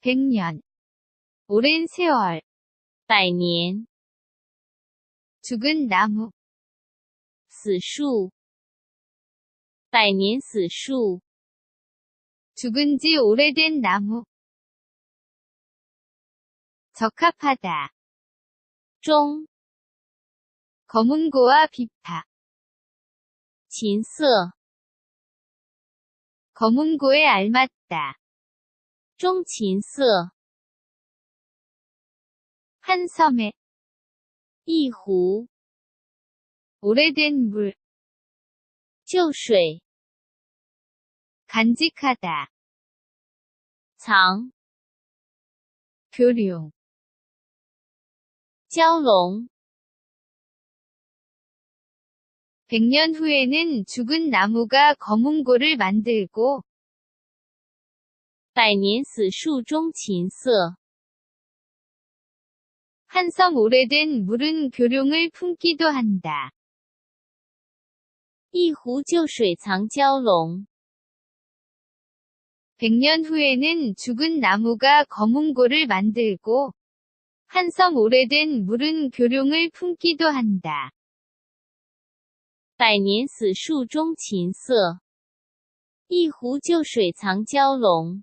백년 오랜 세월 百年， 죽은 나무 死树，百年死树， 죽은 지 오래된 나무 적합하다 中， 검은고와 비파 琴瑟， 검은고에 알맞다 中琴瑟， 한 섬에 一壶， 오래된 물 旧水， 간직하다 藏， 교룡 蛟龙， 백년 후에는 죽은 나무가 검은고를 만들고 百年死树中琴瑟， 한 섬 오래된 물은 교룡을 품기도 한다. 一壶旧水藏蛟龙。 백년 후에는 죽은 나무가 검은고를 만들고 한 섬 오래된 물은 교룡을 품기도 한다. 百年死树中琴瑟，一壶旧水藏蛟龙。